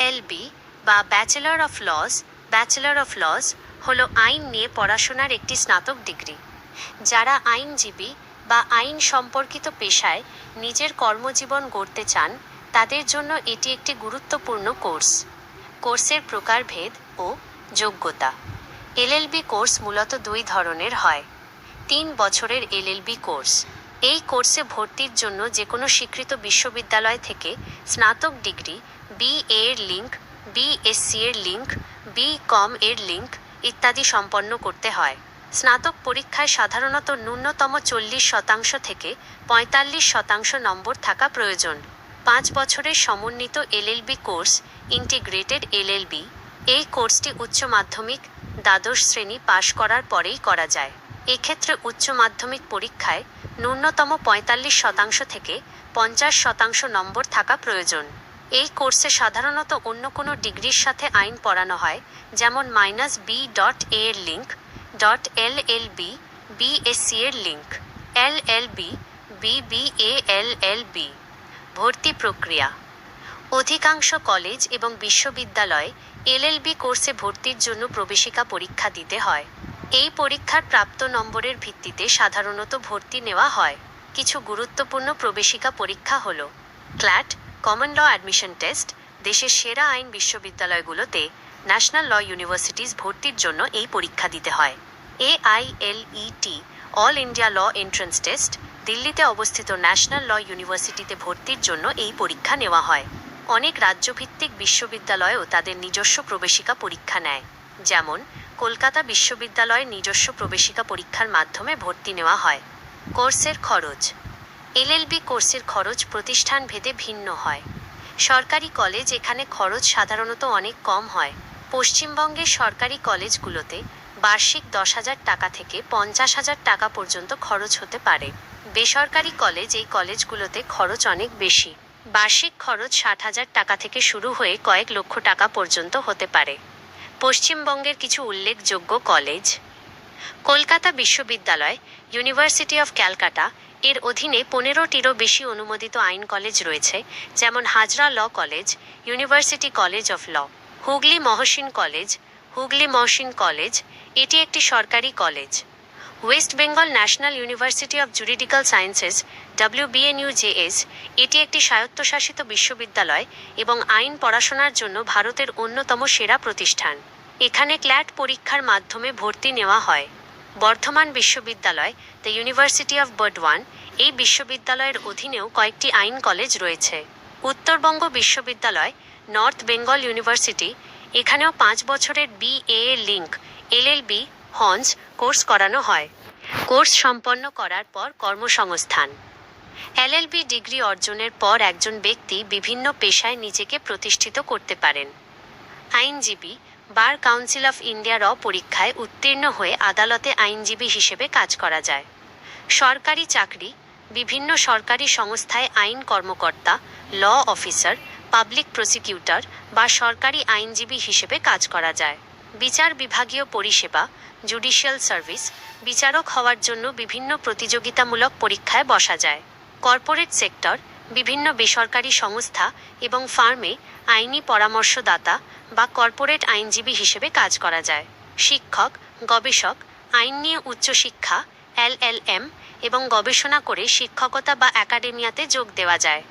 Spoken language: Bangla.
এলএলবি বা bachelor of laws bachelor of laws হলো আইন নিয়ে পড়াশোনার একটি স্নাতক ডিগ্রি। যারা আইনজীবী বা আইন সম্পর্কিত পেশায় নিজের কর্মজীবন গড়তে চান, তাদের জন্য এটি একটি গুরুত্বপূর্ণ কোর্স। কোর্সের প্রকারভেদ ও যোগ্যতা। এলএলবি কোর্স মূলত দুই ধরনের হয়। তিন বছরের এলএলবি কোর্স। এই কোর্সে ভর্তির জন্য যে কোনো স্বীকৃত বিশ্ববিদ্যালয় থেকে স্নাতক ডিগ্রি বি এর লিঙ্ক বিএসসি এর লিঙ্ক বি কম এর লিঙ্ক ইত্যাদি সম্পন্ন করতে হয়। স্নাতক পরীক্ষায় সাধারণত ন্যূনতম চল্লিশ শতাংশ থেকে পঁয়তাল্লিশ শতাংশ নম্বর থাকা প্রয়োজন। পাঁচ বছরের সমন্বিত এলএলবি কোর্স, ইন্টিগ্রেটেড এলএলবি এই কোর্সটি উচ্চ মাধ্যমিক, দ্বাদশ শ্রেণি পাশ করার পরেই করা যায়। এক্ষেত্রে উচ্চ মাধ্যমিক পরীক্ষায় ন্যূনতম পঁয়তাল্লিশ শতাংশ থেকে পঞ্চাশ শতাংশ নম্বর থাকা প্রয়োজন। এই কোর্সে সাধারণত অন্য কোনো ডিগ্রির সাথে আইন পড়ানো হয়, যেমন মাইনাস বি ডট এ এর link dot L L B BSc এর link L L B B A L L B. ভর্তি প্রক্রিয়া। অধিকাংশ কলেজ এবং বিশ্ববিদ্যালয়ে এলএলবি কোর্সে ভর্তির জন্য প্রবেশিকা পরীক্ষা দিতে হয়। এই পরীক্ষার প্রাপ্ত নম্বরের ভিত্তিতে সাধারণত ভর্তি নেওয়া হয়। কিছু গুরুত্বপূর্ণ প্রবেশিকা পরীক্ষা হল, CLAT, common law admission test, দেশের সেরা আইন বিশ্ববিদ্যালয়গুলোতে ন্যাশনাল ল ইউনিভার্সিটিজ ভর্তির জন্য এই পরীক্ষা দিতে হয়। AILET all India law entrance test, দিল্লিতে অবস্থিত ন্যাশনাল ল ইউনিভার্সিটিতে ভর্তির জন্য এই পরীক্ষা নেওয়া হয়। অনেক রাজ্যভিত্তিক বিশ্ববিদ্যালয়ও তাদের নিজস্ব প্রবেশিকা পরীক্ষা নেয়, যেমন কলকাতা বিশ্ববিদ্যালয়ের নিজস্ব প্রবেশিকা পরীক্ষার মাধ্যমে ভর্তি নেওয়া হয়। কোর্সের খরচ। এলএলবি কোর্সের খরচ প্রতিষ্ঠান ভেদে ভিন্ন হয়। সরকারি কলেজ এখানে খরচ সাধারণত অনেক কম হয়। পশ্চিমবঙ্গের সরকারি কলেজগুলোতে বার্ষিক দশ হাজার টাকা থেকে পঞ্চাশ হাজার টাকা পর্যন্ত খরচ হতে পারে। বেসরকারি কলেজ এই কলেজগুলোতে খরচ অনেক বেশি। বার্ষিক খরচ ষাট হাজার টাকা থেকে শুরু হয়ে কয়েক লক্ষ টাকা পর্যন্ত হতে পারে। পশ্চিমবঙ্গের কিছু উল্লেখযোগ্য কলেজ। কলকাতা বিশ্ববিদ্যালয় ইউনিভার্সিটি অফ ক্যালকাটা এর অধীনে পনেরোটিরও বেশি অনুমোদিত আইন কলেজ রয়েছে, যেমন Hazra law college university college of law Hooghly Mohsin college, Hooghly Mohsin college, এটি একটি সরকারি college. West Bengal national university of juridical sciences WBNUJS এটি একটি স্বায়ত্তশাসিত বিশ্ববিদ্যালয় এবং আইন পড়াশোনার জন্য ভারতের অন্যতম সেরা প্রতিষ্ঠান। এখানে ক্ল্যাট পরীক্ষার মাধ্যমে ভর্তি নেওয়া হয়। বর্ধমান বিশ্ববিদ্যালয় দ্য ইউনিভার্সিটি অফ বর্ডওয়ান এই বিশ্ববিদ্যালয়ের অধীনেও কয়েকটি আইন কলেজ রয়েছে। উত্তরবঙ্গ বিশ্ববিদ্যালয় নর্থ বেঙ্গল ইউনিভার্সিটি এখানেও পাঁচ বছরের B A link LLB hons course করানো হয়। কোর্স সম্পন্ন করার পর কর্মসংস্থান। এলএলবি ডিগ্রি অর্জনের পর একজন ব্যক্তি বিভিন্ন পেশায় নিজেকে প্রতিষ্ঠিত করতে পারেন। আইনজীবী, বার কাউন্সিল অফ ইন্ডিয়ার পরীক্ষায় উত্তীর্ণ হয়ে আদালতে আইনজীবী হিসেবে কাজ করা যায়। সরকারি চাকরি, বিভিন্ন সরকারি সংস্থায় আইন কর্মকর্তা, ল অফিসার, পাবলিক প্রসিকিউটর বা সরকারি আইনজীবী হিসেবে কাজ করা যায়। বিচার বিভাগীয় পরিষেবা জুডিশিয়াল সার্ভিস বিচারক হওয়ার জন্য বিভিন্ন প্রতিযোগিতামূলক পরীক্ষায় বসা যায়। কর্পোরেট সেক্টর বিভিন্ন বেসরকারি সংস্থা এবং ফার্মে আইনি পরামর্শদাতা বা কর্পোরেট আইনজীবী হিসেবে কাজ করা যায়। শিক্ষক, গবেষক, আইন নিয়ে উচ্চশিক্ষা এলএলএম এবং গবেষণা করে শিক্ষকতা বা একাডেমিয়াতে যোগ দেওয়া যায়।